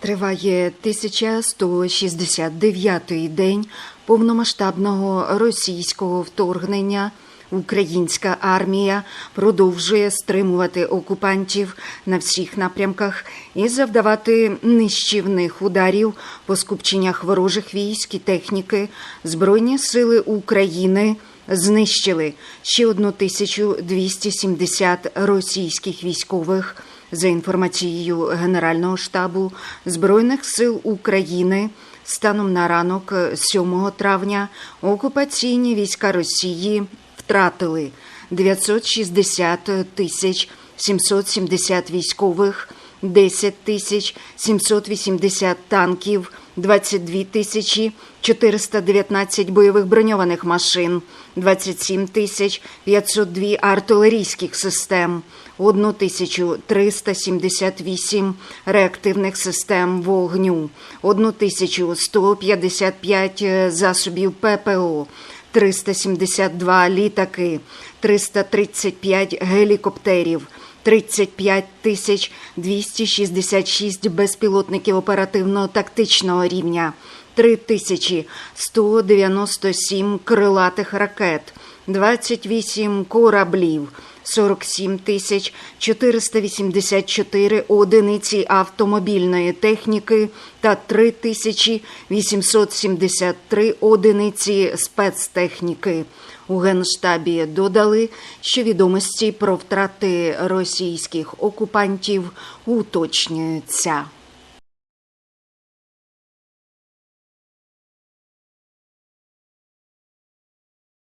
Триває 1169-й день повномасштабного російського вторгнення. Українська армія продовжує стримувати окупантів на всіх напрямках і завдавати нищівних ударів по скупченнях ворожих військ і техніки. Збройні сили України знищили ще 1270 російських військових. За інформацією Генерального штабу Збройних сил України, станом на ранок 7 травня окупаційні війська Росії втратили 960 тисяч 770 військових, 10 тисяч 780 танків, 22 тисячі 419 бойових броньованих машин, 27 тисяч 502 артилерійських систем, 1378 реактивних систем вогню, 1155 засобів ППО, 372 літаки, 335 гелікоптерів, 35 тисяч 266 безпілотників оперативно-тактичного рівня, 3197 крилатих ракет, 28 кораблів, 47 тисяч 484 одиниці автомобільної техніки та 3 тисячі 873 одиниці спецтехніки. У Генштабі додали, що відомості про втрати російських окупантів уточнюються.